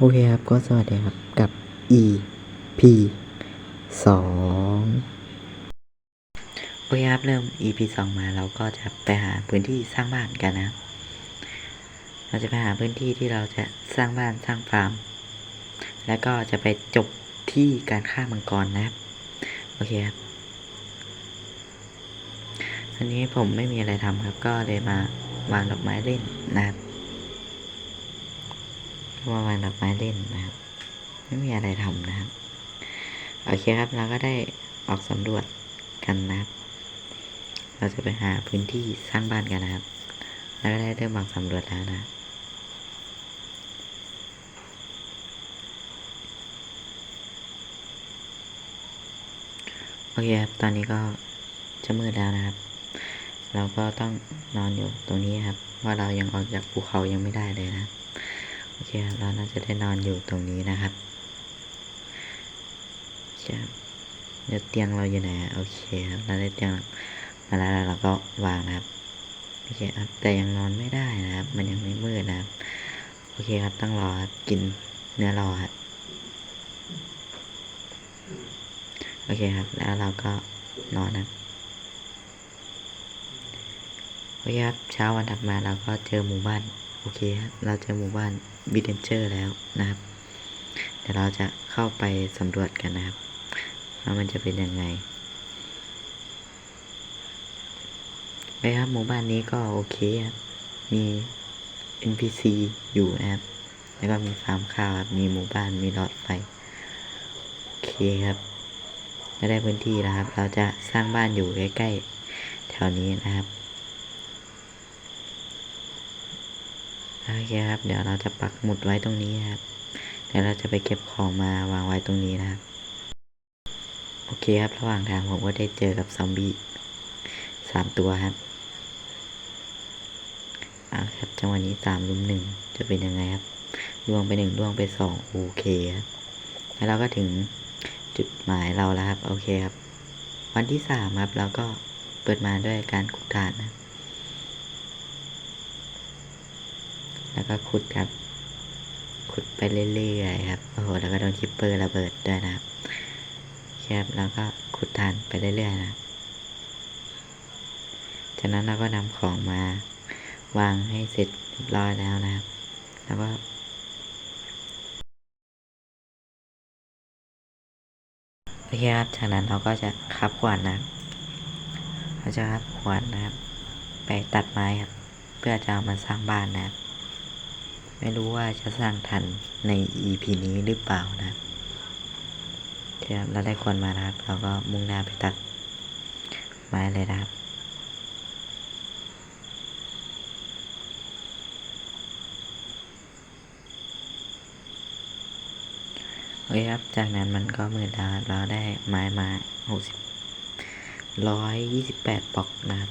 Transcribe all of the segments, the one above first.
โอเคครับ ก็สวัสดีครับ กับ EP สองโอเคครับ เริ่ม EP สองมาเราก็จะไปหาพื้นที่สร้างบ้านกันนะเราจะไปหาพื้นที่ที่เราจะสร้างบ้านสร้างฟาร์ม แล้วก็จะไปจบที่การฆ่ามังกรนะครับ โอเคครับอันนี้ผมไม่มีอะไรทำครับ ก็เลยมาวางดอกไม้เล่นนะครับ มาวางดอกไม้เล่นนะครับ ไม่มีอะไรทำนะครับ โอเคครับเราก็ได้ออกสำรวจกันนะครับ เราจะไปหาพื้นที่สร้างบ้านกันนะครับ แล้วก็ได้เริ่มออกสำรวจแล้วนะโอเคครับ ตอนนี้ก็จะมืดแล้วนะครับ เราก็ต้องนอนอยู่ตรงนี้ครับ ว่าเรายังออกจากภูเขายังไม่ได้เลยนะครับ โอเคครับเราน่าจะได้นอนอยู่ตรงนี้นะครับครับเดี๋ยวเตียงเราอยู่ไหนโอเคครับเราได้เตียงมาแล้วแล้วเราก็วางนะครับโอเคครับแต่ยังนอนไม่ได้นะครับ มันยังไม่มืดนะครับ โอเคครับต้องรอครับกินเนื้อรอครับโอเคครับ แล้วเราก็นอนนะโอเคครับเช้าวันถัดมาเราก็เจอหมู่บ้าน อเคครับเราเจอหมู่บ้านบิเดนเจอร์แล้วนะครับ เดี๋ยวเราจะเข้าไปสำรวจกันนะครับว่ามันจะเป็นยังไงไปครับหมู่บ้านนี้ก็โอเคครับ มี NPC อยู่นะครับ แล้วก็มีฟาร์มข้าวครับ มีหมู่บ้าน มีหลอดไฟ โอเคครับจะได้พื้นที่แล้วครับ เราจะสร้างบ้านอยู่ใกล้ๆแถวนี้นะครับ โอเคครับ เดี๋ยวเราจะปักหมุดไว้ตรงนี้ครับ เดี๋ยวเราจะไปเก็บของมาวางไว้ตรงนี้นะครับ โอเคครับ ระหว่างทางผมก็ได้เจอกับซอมบี้สามตัวครับเอาครับ จังหวะนี้สามลุมหนึ่งจะเป็นยังไงครับล่วงไปหนึ่งล่วงไปสองโอเคครับ แล้วเราก็ถึงจุดหมายเราแล้วครับ โอเคครับ วันที่สามครับ เราก็เปิดมาด้วยการขุดฐานนะ แล้วก็ขุดครับ ขุดไปเรื่อยๆครับ โอ้โห แล้วก็โดนคิปเปอร์ระเบิดด้วยนะครับครับแล้วก็ขุดฐานไปเรื่อยๆนะ จากนั้นเราก็นำของมาวางให้เสร็จเรียบร้อยแล้วนะครับ แล้วก็โอเคครับ จากนั้นเราก็จะคับขวานนะเราจะคับขวานนะครับ ไปตัดไม้ครับ เพื่อจะเอามาสร้างบ้านนะครับ ไม่รู้ว่าจะสร้างทันใน EP นี้หรือเปล่านะครับเราได้ควรมานะครับ เราก็มุ่งหน้าไปตัดไม้เลยนะครับโอเคครับ จากนั้นมันก็มืดแล้วครับเราได้ไม้มาหกสิบร้อยยี่สิบแปดปอกนะครับ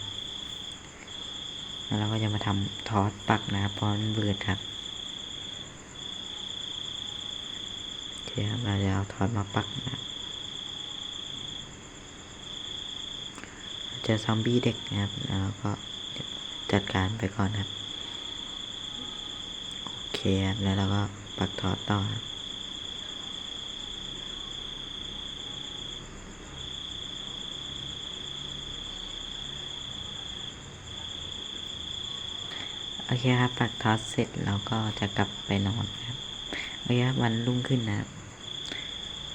แล้วเราก็จะมาทำทอสปักนะครับเพราะมันเบืดครับโอเคครับเราจะเอาทอสมาปักนะเจอซอมบี้เด็กนะครับแล้วก็จัดการไปก่อนครับ โอเคครับแล้วเราก็ปักทอสต่อครับโอเคครับปักทอสเสร็จเราก็จะกลับไปนอนครับโอเคครับวันรุ่งขึ้นนะครับ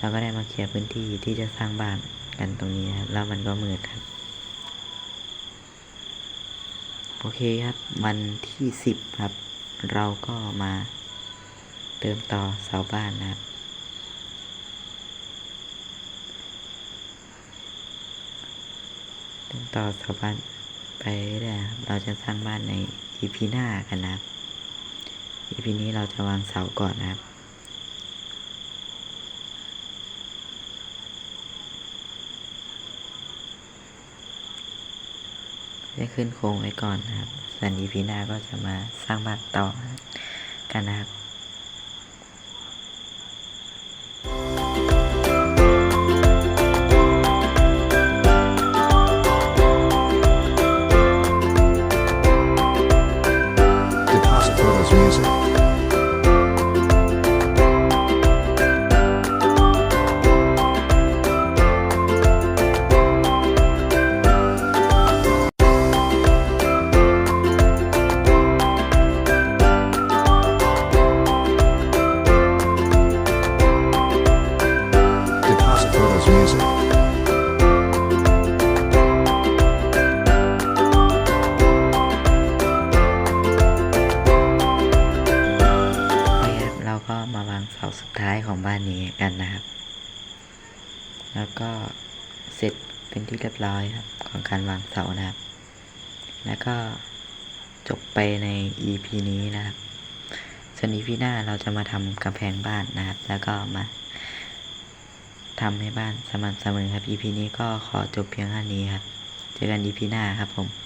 เราก็ได้มาเคลียร์พื้นที่ที่จะสร้างบ้านกันตรงนี้ครับ แล้วมันก็มืดครับ โอเคครับ วันที่สิบครับ เราก็มาเติมต่อเสาบ้านนะครับ เติมต่อเสาบ้านไปเรื่อยครับ เราจะสร้างบ้านใน EP หน้ากันนะครับ EP นี้เราจะวางเสาก่อนนะครับ ได้ขึ้นโครงไว้ก่อนนะครับส่วน EP หน้าก็จะมาสร้างบ้านต่อกันนะครับ ก็เสร็จเป็นที่เรียบร้อยครับของการวางเสานะครับ แล้วก็จบไปใน EP นี้นะครับ ส่วน EP หน้าเราจะมาทำกำแพงบ้านนะครับ แล้วก็มาทำให้บ้านสม่ำเสมอครับ EP นี้ก็ขอจบเพียงเท่านี้ครับ เจอกัน EP หน้าครับผม